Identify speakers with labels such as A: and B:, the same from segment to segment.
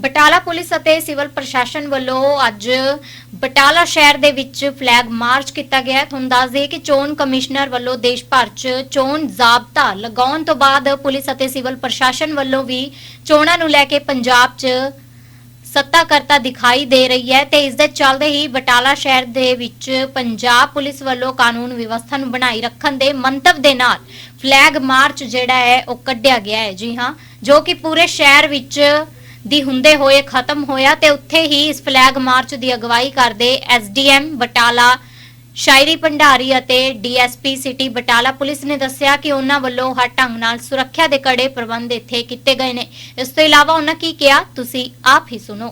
A: Batala police ਅਤੇ civil ਪ੍ਰਸ਼ਾਸਨ ਵੱਲੋਂ ਅੱਜ ਬਟਾਲਾ ਸ਼ਹਿਰ ਦੇ ਵਿੱਚ ਫਲੈਗ ਮਾਰਚ ਕੀਤਾ ਗਿਆ ਤੁਹਾਨੂੰ ਦੱਸ ਦਈਏ ਕਿ ਚੋਣ ਕਮਿਸ਼ਨਰ ਵੱਲੋਂ ਦੇਸ਼ ਭਰ 'ਚ ਚੋਣ ਜ਼ਾਬਤਾ ਲਗਾਉਣ ਤੋਂ ਬਾਅਦ ਪੁਲਿਸ ਅਤੇ ਸਿਵਲ ਪ੍ਰਸ਼ਾਸਨ ਵੱਲੋਂ ਵੀ ਚੋਣਾਂ ਨੂੰ ਲੈ ਕੇ ਪੰਜਾਬ 'ਚ ਸੱਤਾਕਰਤਾ ਦਿਖਾਈ ਦੇ ਰਹੀ ਹੈ ਤੇ ਇਸ ਦੇ ਚੱਲਦੇ ਹੀ ਬਟਾਲਾ ਸ਼ਹਿਰ ਦੇ ਵਿੱਚ ਪੰਜਾਬ ਪੁਲਿਸ ਵੱਲੋਂ ਕਾਨੂੰਨ ਵਿਵਸਥਾ ਨੂੰ ਬਣਾਈ ਰੱਖਣ ਦੇ ਮੰਤਵ ਦੇ ਨਾਲ ਫਲੈਗ ਮਾਰਚ ਜਿਹੜਾ ਹੈ, ਉਹ ਕੱਢਿਆ ਗਿਆ ਹੈ। ਜੀ ਹਾਂ, ਜੋ ਕਿ ਪੂਰੇ ਸ਼ਹਿਰ ਵਿੱਚ ਦੀ ਹੁੰਦੇ ਹੋਏ ਖਤਮ ਹੋਇਆ ਤੇ ਉੱਥੇ ਹੀ ਇਸ ਫਲੈਗ ਮਾਰਚ ਦੀ ਅਗਵਾਈ ਕਰਦੇ ਐਸਡੀਐਮ ਬਟਾਲਾ ਸ਼ਾਇਰੀ ਭੰਡਾਰੀ ਅਤੇ ਡੀਐਸਪੀ ਸਿਟੀ ਬਟਾਲਾ ਪੁਲਿਸ ਨੇ ਦੱਸਿਆ ਕਿ ਉਹਨਾਂ ਵੱਲੋਂ ਹਰ ਢੰਗ ਨਾਲ ਸੁਰੱਖਿਆ ਦੇ ਕੜੇ ਪ੍ਰਬੰਧ ਇੱਥੇ ਕੀਤੇ ਗਏ ਨੇ। ਇਸ ਤੋਂ ਇਲਾਵਾ ਉਹਨਾਂ ਕੀ ਕਿਹਾ, ਤੁਸੀਂ ਆਪ ਹੀ ਸੁਣੋ।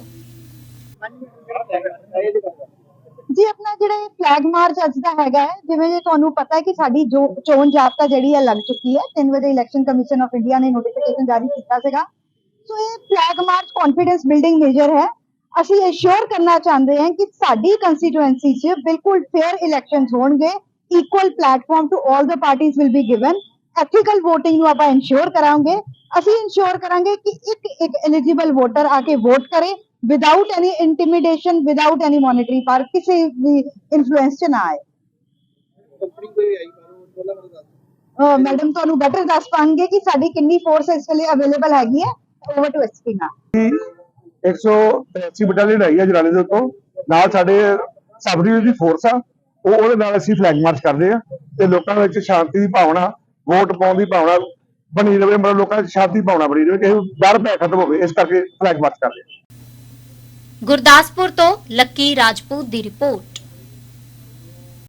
B: ਜੀ, ਆਪਣਾ ਜਿਹੜਾ ਇਹ ਫਲੈਗ ਮਾਰਚ ਅੱਜ ਦਾ ਹੈਗਾ ਹੈ, ਜਿਵੇਂ ਜੇ ਤੁਹਾਨੂੰ ਪਤਾ ਹੈ ਕਿ ਸਾਡੀ ਜੋ ਚੋਣ ਜਾਬਤਾ ਜਿਹੜੀ ਹੈ ਲੱਗ ਚੁੱਕੀ ਹੈ 3 ਵਜੇ ਇਲੈਕਸ਼ਨ ਕਮਿਸ਼ਨ ਆਫ ਇੰਡੀਆ ਨੇ ਨੋਟੀਫਿਕੇਸ਼ਨ ਜਾਰੀ ਕੀਤਾ ਸੀਗਾ। ਸੋ ਇਹ flag march confidence building measure ਹੈ ਅਸੀਂ ਇਨਸ਼ੋਰ ਕਰਨਾ ਚਾਹੁੰਦੇ ਹਾਂ ਕਿ ਸਾਡੀ ਕੰਸਟੀਟੂਐਂਸੀ 'ਚ ਬਿਲਕੁਲ ਫੇਅਰ ਇਲੈਕਸ਼ਨਸ ਹੋਣਗੇ ਇਕੁਅਲ ਪਲੇਟਫਾਰਮ ਟੂ 올 ਦ ਪਾਰਟੀਆਂ will be given ethical VOTING ਨੂੰ ਆਪਾਂ ਇਨਸ਼ੋਰ ਕਰਾਂਗੇ ਅਸੀਂ ਇਨਸ਼ੋਰ ਕਰਾਂਗੇ ਕਿ ਇੱਕ ਇੱਕ ਐਲੀਜੀਬਲ ਵੋਟਰ ਆ ਕੇ ਵੋਟ ਕਰੇ without any intimidation without any monetary power ਕਿਸੇ ਵੀ ਇਨਫਲੂਐਂਸ ਚ ਨਾ ਆਏ
C: ਕੰਪਨੀ ਕੋਈ ਆਈ ਬਾਹਰੋਂ ਬੋਲਾ ਮੈਨੂੰ ਦੱਸ
B: ਮੈਡਮ ਤੁਹਾਨੂੰ ਬੈਟਰ ਦੱਸ ਪਾਣਗੇ ਕਿ ਸਾਡੀ ਕਿੰਨੀ ਫੋਰਸ ਇਸ ਵੇਲੇ ਅਵੇਲੇਬਲ ਹੈਗੀ ਹੈ ਓਵਰ ਟੂ ਐਸਪੀ ਨਾ
D: 183 ਬਟਾਲੀਅਨ ਆਈ ਹੈ ਜਰਾਲੇ ਦੇ ਉੱਤੋਂ। ਨਾਲ ਸਾਡੇ ਸਬ ਡਿਵੀਜ਼ਨ ਦੀ ਫੋਰਸ ਆ। ਉਹ ਉਹਦੇ ਨਾਲ ਅਸੀਂ ਫਲੈਗ ਮਾਰਚ ਕਰਦੇ ਆ। ਤੇ ਲੋਕਾਂ ਵਿੱਚ ਸ਼ਾਂਤੀ ਦੀ ਭਾਵਨਾ ਵੋਟ ਪਾਉਣ ਦੀ ਭਾਵਨਾ ਬਣੀ ਰਵੇ। ਮਤਲਬ ਲੋਕਾਂ ਵਿੱਚ ਸ਼ਾਂਤੀ ਦੀ ਭਾਵਨਾ ਬਣੀ ਰਵੇ। ਕਿ ਡਰ ਭੈ ਖਤਮ ਹੋਵੇ ਇਸ ਕਰਕੇ ਫਲੈਗ ਮਾਰਚ ਕਰਦੇ ਆ।
A: ਗੁਰਦਾਸਪੁਰ ਤੋਂ ਲੱਕੀ ਰਾਜਪੂਤ ਦੀ ਰਿਪੋਰਟ।